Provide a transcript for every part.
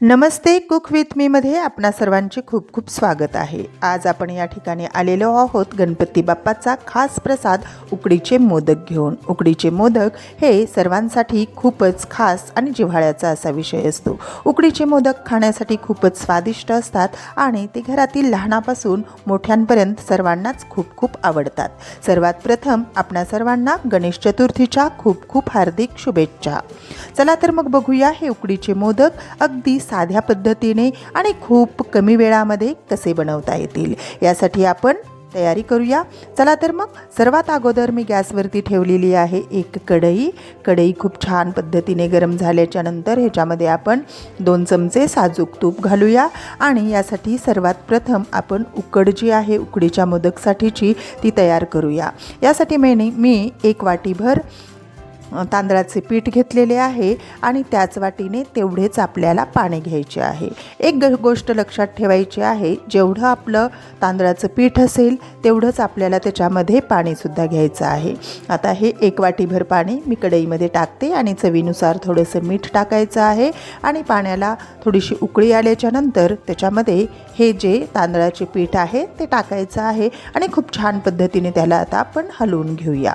Namaste cook with मीमध्ये आपणा सर्वांचे खूप खूप स्वागत आहे. आज आपण या ठिकाणी आलेलो आहोत गणपती बाप्पाचा खास प्रसाद उकडीचे मोदक घेऊन. उकडीचे मोदक हे सर्वांसाठी खूपच खास आणि जिव्हाळ्याचा असा विषय असतो. उकडीचे मोदक खाण्यासाठी खूपच स्वादिष्ट असतात आणि ते घरातील लहानापासून मोठ्यांपर्यंत सर्वांनाच खूप खूप आवडतात. सर्वात प्रथम आपणा सर्वांना गणेश चतुर्थीच्या खूप खूप हार्दिक शुभेच्छा. चला तर मग बघूया हे उकडीचे मोदक अगदी साध्या पद्धतीने आणि खूप कमी वेळामध्ये कसे बनवता येतील? यासाठी आपण तयारी करूया. चला तर मग सर्वात अगोदर मी गॅसवरती ठेवलेली आहे एक कढई. कढई खूप छान पद्धतीने गरम झाल्याच्यानंतर ह्याच्यामध्ये आपण दोन चमचे साजूक तूप घालूया. आणि यासाठी सर्वात प्रथम आपण उकड जी आहे उकडीच्या मोदकसाठीची ती तयार करूया. यासाठी मेने मी एक वाटीभर तांदळाचे पीठ घेतलेले आहे आणि त्याच वाटीने तेवढेच आपल्याला पाणी घ्यायचे आहे. एक गोष्ट लक्षात ठेवायची आहे जेवढं आपलं तांदळाचं पीठ असेल तेवढंच आपल्याला त्याच्यामध्ये पाणीसुद्धा घ्यायचं आहे. आता हे एक वाटीभर पाणी मी कढईमध्ये टाकते आणि चवीनुसार थोडंसं मीठ टाकायचं आहे आणि पाण्याला थोडीशी उकळी आल्याच्यानंतर त्याच्यामध्ये हे जे तांदळाचे पीठ आहे ते टाकायचं आहे आणि खूप छान पद्धतीने त्याला आता आपण हलवून घेऊया.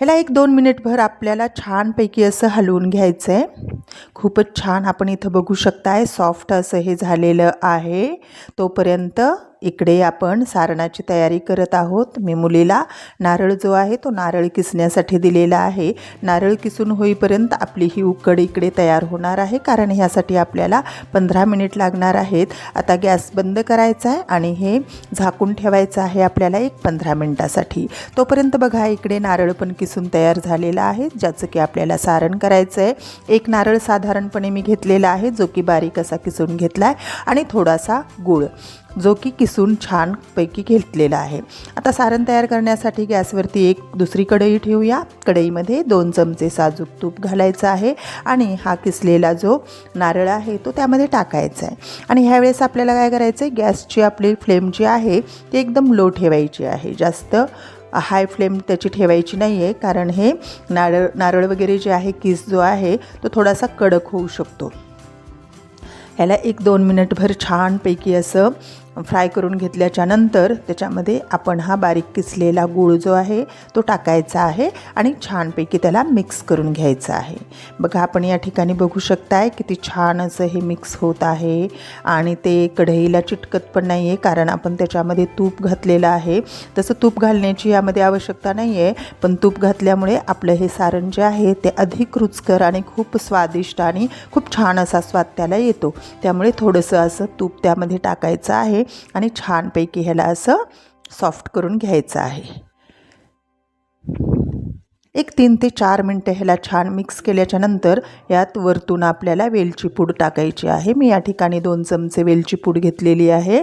ह्याला एक दोन मिनिटभर आपल्याला छानपैकी असं हलवून घ्यायचं आहे खूपच छान आपण इथं बघू शकताय सॉफ्ट असं हे झालेलं आहे. तोपर्यंत इकडे आपण सारणाची तयारी करत आहोत. मी मुलीला नारळ जो आहे तो नारळ किसण्यासाठी दिलेला आहे. नारळ किसून होईपर्यंत आपली ही उकड इकडे तयार होणार आहे कारण ह्यासाठी आपल्याला पंधरा मिनिट लागणार आहेत. आता गॅस बंद करायचा आहे आणि हे झाकून ठेवायचं आहे आपल्याला एक पंधरा मिनटासाठी. तोपर्यंत बघा इकडे नारळ पण किसून तयार झालेला आहे. ज्याचं की आपल्याला सारण करायचं आहे एक नारळ साधारणपणे मी घेतलेला आहे जो की बारीक असा किसून घेतला आहे आणि थोडासा गूळ. जो की किसून छानपैकी घेतलेला आहे. आता सारण तयार करण्यासाठी गॅसवरती एक दुसरी कढई ठेवूया. कढईमध्ये दोन चमचे साजूक तूप घालायचं आहे आणि हा किसलेला जो नारळ आहे तो त्यामध्ये टाकायचा आहे. आणि ह्यावेळेस आपल्याला काय करायचं आहे गॅसची आपली फ्लेम जी आहे ती एकदम लो ठेवायची आहे. जास्त हाय फ्लेम त्याची ठेवायची नाही आहे कारण हे नारळ नारळ वगैरे जे आहे किस जो आहे तो थोडासा कडक होऊ शकतो. ह्याला एक दोन मिनिटभर छानपैकी असं फ्राय करून घेतल्याच्या नंतर त्याच्यामध्ये आपण हा बारीक किसलेला गूळ जो आहे तो टाकायचा आहे आणि छानपैकी त्याला मिक्स करून घ्यायचं आहे. बघा आपण या ठिकाणी बघू शकताय किती छान असं हे मिक्स होत आहे आणि ते कढईला चिटकत पण नाही आहे कारण आपण त्याच्यामध्ये तूप घातलेलं आहे. तसं तूप घालण्याची यामध्ये आवश्यकता नाही आहे पण तूप घातल्यामुळे आपलं हे सारण जे आहे ते अधिक रुचकर आणि खूप स्वादिष्ट आणि खूप छान असा स्वाद त्याला येतो. त्यामुळे थोडंसं असं तूप त्यामध्ये टाकायचं आहे आणि छानपैकी ह्याला असं सॉफ्ट करून घ्यायचं आहे. एक तीन ते चार मिनटं ह्याला छान मिक्स केल्याच्यानंतर यात वरतून आपल्याला वेलची पूड टाकायची आहे. मी या ठिकाणी दोन चमचे वेलची पूड घेतलेली आहे.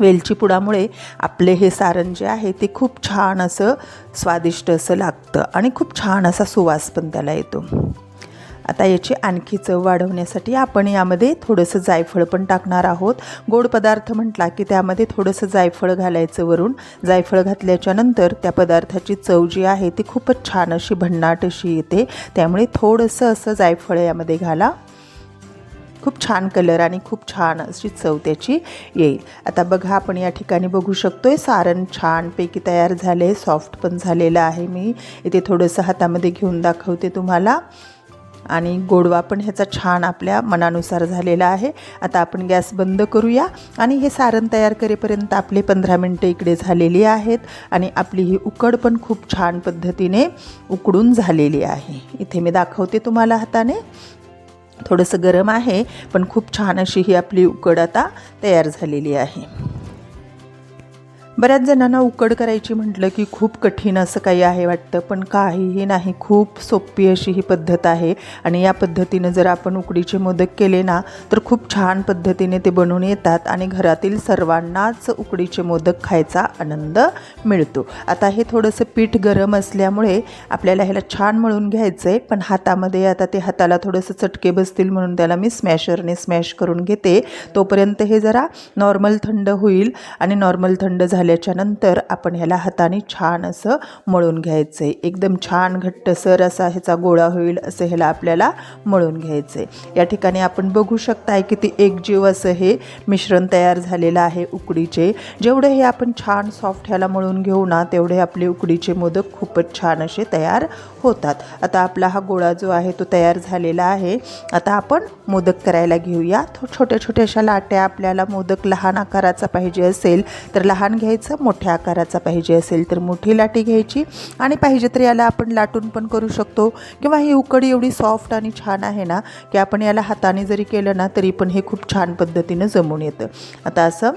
वेलची पुडामुळे आपले हे सारण जे आहे ते खूप छान असं स्वादिष्ट असं लागतं आणि खूप छान असा सुवास पण त्याला येतो. आता याची आणखी चव वाढवण्यासाठी आपण यामध्ये थोडंसं जायफळ पण टाकणार आहोत. गोड पदार्थ म्हटला की त्यामध्ये थोडंसं जायफळ घालायचं वरून. जायफळ घातल्याच्या नंतर त्या पदार्थाची चव जी आहे ती खूपच छान अशी भन्नाट अशी येते. त्यामुळे थोडंसं असं जायफळ यामध्ये घाला. खूप छान कलर आणि खूप छान अशी चव त्याची येईल. आता बघा आपण या ठिकाणी बघू शकतो आहे सारण छानपैकी तयार झाले आहे सॉफ्ट पण झालेलं आहे मी. इथे थोडंसं हातामध्ये घेऊन दाखवते तुम्हाला. आणि गोडवा पण ह्याचा छान आपल्या मनानुसार झालेला आहे. आता आपण गॅस बंद करूया आणि हे सारण तयार करेपर्यंत आपले पंधरा मिनटं इकडे झालेली आहेत आणि आपली ही उकड पण खूप छान पद्धतीने उकडून झालेली आहे. इथे मी दाखवते तुम्हाला हाताने. थोडंसं गरम आहे पण खूप छान अशी ही आपली उकड आता तयार झालेली आहे. बऱ्याच जणांना उकड करायची म्हटलं की खूप कठीण असं काही आहे वाटतं पण काहीही नाही. खूप सोपी अशी ही पद्धत आहे. आणि या पद्धतीनं जर आपण उकडीचे मोदक केले ना तर खूप छान पद्धतीने ते बनवून येतात आणि घरातील सर्वांनाच उकडीचे मोदक खायचा आनंद मिळतो. आता हे थोडंसं पीठ गरम असल्यामुळे आपल्याला ह्याला छान मळून घ्यायचं आहे पण हातामध्ये आता ते हाताला थोडंसं चटके बसतील म्हणून त्याला मी स्मॅशरने स्मॅश करून घेते. तोपर्यंत हे जरा नॉर्मल थंड होईल आणि नॉर्मल थंड झालं झाल्याच्यानंतर आपण ह्याला हाताने छान असं मळून घ्यायचं. आहे एकदम छान घट्टसर असा ह्याचा गोळा होईल असं ह्याला आपल्याला मळून घ्यायचं. आहे या ठिकाणी आपण बघू शकताय की ते एकजीव असं हे मिश्रण तयार झालेलं आहे उकडीचे. जेवढे हे आपण छान सॉफ्ट ह्याला मळून घेऊ ना तेवढे आपले उकडीचे मोदक खूपच छान असे तयार होतात. आता आपला हा गोळा जो आहे तो तयार झालेला आहे. आता आपण मोदक करायला घेऊया. छोट्या छोट्याशा लाट्या आपल्याला मोदक लहान आकाराचा पाहिजे असेल तर लहान घ्यायचं मोठ्या आकाराचा पाहिजे असेल तर मोठी लाटी घ्यायची आणि पाहिजे तर याला आपण लाटून पण करू शकतो. किंवा ही उकडी एवढी सॉफ्ट आणि छान आहे ना की आपण याला हाताने जरी केलं ना तरी पण हे खूप छान पद्धतीनं जमून येतं. आता असं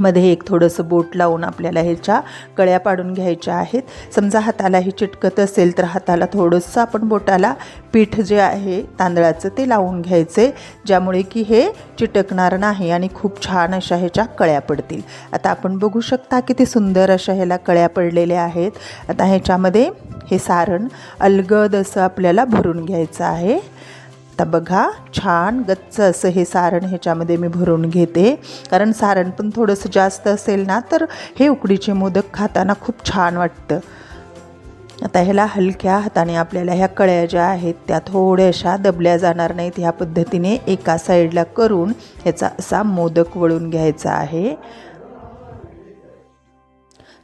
मध्ये एक थोडंसं बोट लावून आपल्याला ह्याच्या कळ्या पाडून घ्यायच्या आहेत. समजा हाताला हे चिटकत असेल तर हाताला थोडंसं आपण बोटाला पीठ जे आहे तांदळाचं ते लावून घ्यायचे ज्यामुळे की हे चिटकणार नाही आणि खूप छान अशा ह्याच्या कळ्या पडतील. आता आपण बघू शकता किती सुंदर अशा ह्याला कळ्या पडलेल्या आहेत. आता ह्याच्यामध्ये हे सारण अलगद असं आपल्याला भरून घ्यायचं आहे. आता बघा छान गच्च असं हे सारण ह्याच्यामध्ये मी भरून घेते. कारण सारण पण थोडंसं जास्त असेल ना तर हे उकडीचे मोदक खाताना खूप छान वाटतं. आता ह्याला हलक्या हाताने आपल्याला ह्या कळ्या ज्या आहेत त्या थोड्याशा दबल्या जाणार नाहीत. ह्या पद्धतीने एका साईडला करून ह्याचा असा मोदक वळून घ्यायचा आहे.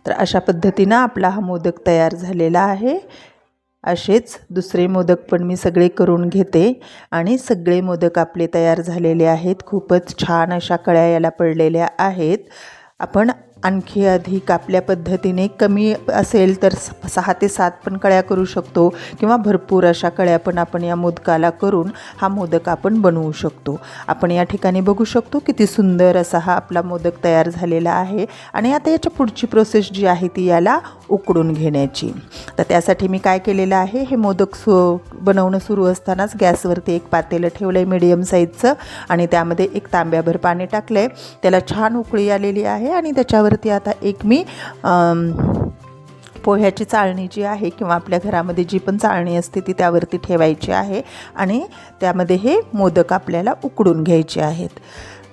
तर अशा पद्धतीनं आपला हा मोदक तयार झालेला आहे. असेच दुसरे मोदक पण मी सगळे करून घेते. आणि सगळे मोदक आपले तयार झालेले आहेत. खूपच छान अशा कळ्या याला पडलेल्या आहेत. आपण आणखी अधिक आपल्या पद्धतीने कमी असेल तर सहा ते सात पण कळ्या करू शकतो किंवा भरपूर अशा कळ्या पण आपण या मोदकाला करून हा मोदक आपण बनवू शकतो. आपण या ठिकाणी बघू शकतो किती सुंदर असा हा आपला मोदक तयार झालेला आहे. आणि आता याच्या पुढची प्रोसेस जी आहे ती याला उकडून घेण्याची. तर त्यासाठी मी काय केलेलं आहे हे मोदक सु बनवणं सुरू असतानाच गॅसवरती एक पातेलं ठेवलं आहे मिडियम साईजचं आणि त्यामध्ये एक तांब्याभर पाणी टाकलं आहे त्याला छान उकळी आलेली आहे आणि त्याच्यावरती आता एक मी पोह्याची चाळणी जी आहे किंवा आपल्या घरामध्ये जी पण चाळणी असते ती त्यावरती ठेवायची आहे आणि त्यामध्ये हे मोदक आपल्याला उकडून घ्यायचे आहेत.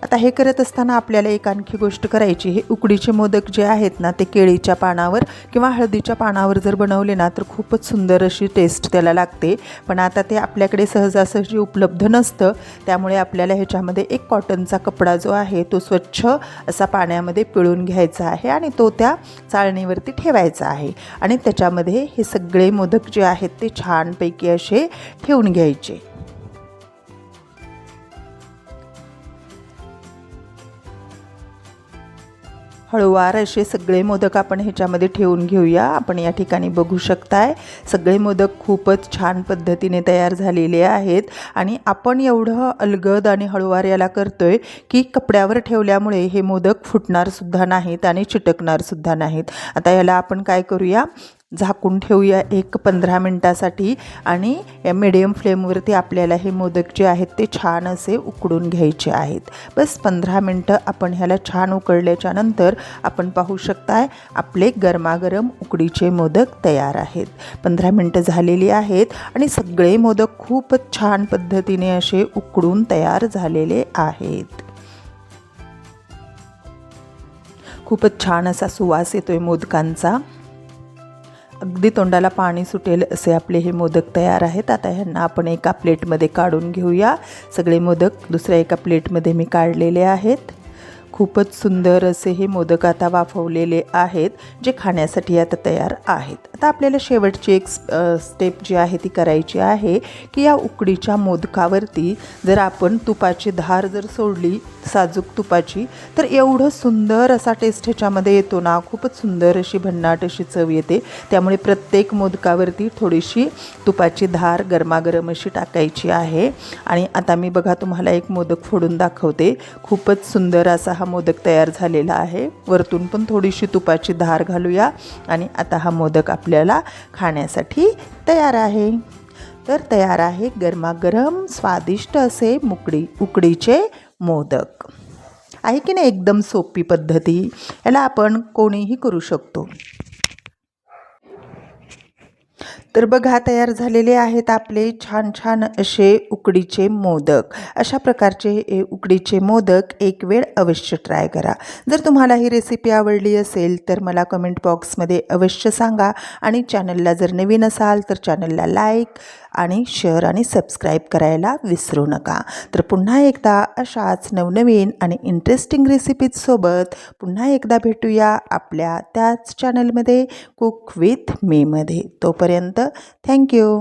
आता हे करत असताना आपल्याला एक आणखी गोष्ट करायची हे उकडीचे मोदक जे आहेत ना ते केळीच्या पानावर किंवा हळदीच्या पानावर जर बनवले ना तर खूपच सुंदर अशी टेस्ट त्याला लागते. पण आता ते आपल्याकडे सहजासहजी उपलब्ध नसतं. त्यामुळे आपल्याला ह्याच्यामध्ये एक कॉटनचा कपडा जो आहे तो स्वच्छ असा पाण्यामध्ये पिळून घ्यायचा आहे आणि तो त्या चाळणीवरती ठेवायचा आहे. आणि त्याच्यामध्ये हे सगळे मोदक जे आहेत ते छानपैकी असे ठेवून घ्यायचे. हळूवार असे सगळे मोदक आपण ह्याच्यामध्ये ठेवून घेऊया. आपण या ठिकाणी बघू शकताय सगळे मोदक खूपच छान पद्धतीने तयार झालेले आहेत. आणि आपण एवढं अलगद आणि हळूवार याला करतोय की कपड्यावर ठेवल्यामुळे हे मोदक फुटणारसुद्धा नाहीत आणि चिटकणारसुद्धा नाहीत. आता याला आपण काय करूया? झाकून ठेवूया एक पंधरा मिनटासाठी. आणि या मिडियम फ्लेमवरती आपल्याला हे मोदक जे आहेत ते छान असे उकडून घ्यायचे आहेत. बस पंधरा मिनटं आपण ह्याला छान उकडल्याच्या नंतर आपण पाहू शकताय आपले गरमागरम उकडीचे मोदक तयार आहेत. पंधरा मिनटं झालेली आहेत आणि सगळे मोदक खूपच छान पद्धतीने असे उकडून तयार झालेले आहेत. खूपच छान असा सुवास येतोय मोदकांचा. अगदी तोंडाला पाणी सुटेल असे आपले हे मोदक तयार आहेत. आता ह्यांना आपण एका प्लेटमध्ये काढून घेऊया. सगळे मोदक दुसऱ्या एका प्लेटमध्ये मी काढलेले आहेत. खूपच सुंदर असे हे मोदक आता वाफवलेले आहेत जे खाण्यासाठी आता तयार आहेत. आता आपल्याला शेवटची एक स्टेप जी आहे ती करायची आहे की या उकडीच्या मोदकावरती जर आपण तुपाची धार जर सोडली साजूक तुपाची तर एवढं सुंदर असा टेस्ट ह्याच्यामध्ये येतो ना. खूपच सुंदर अशी भन्नाट अशी चव येते. त्यामुळे प्रत्येक मोदकावरती थोडीशी तुपाची धार गरमागरम अशी टाकायची आहे. आणि आता मी बघा तुम्हाला एक मोदक फोडून दाखवते. खूपच सुंदर असा हा मोदक तयार झालेला आहे. वरतून पण थोडीशी तुपाची धार घालूया. आणि आता हा मोदक आपल्या आपल्याला खाण्यासाठी तयार आहे. तर तयार आहे गरमागरम स्वादिष्ट असे मुकडी उकडीचे मोदक. आहे की नाही एकदम सोपी पद्धती? याला आपण कोणीही करू शकतो. तर बघा तयार झालेले आहेत आपले छान छान असे उकडीचे मोदक. अशा प्रकारचे हे उकडीचे मोदक एक वेळ अवश्य ट्राय करा. जर तुम्हाला ही रेसिपी आवडली असेल तर मला कमेंट बॉक्समध्ये अवश्य सांगा. आणि चॅनलला जर नवीन असाल तर चॅनलला लाईक आणि शेअर आणि सबस्क्राईब करायला विसरू नका. तर पुन्हा एकदा अशाच नवनवीन आणि इंटरेस्टिंग रेसिपीजसोबत पुन्हा एकदा भेटूया आपल्या त्याच चॅनलमध्ये कुक विथ मीमध्ये तोपर्यंत थँक्यू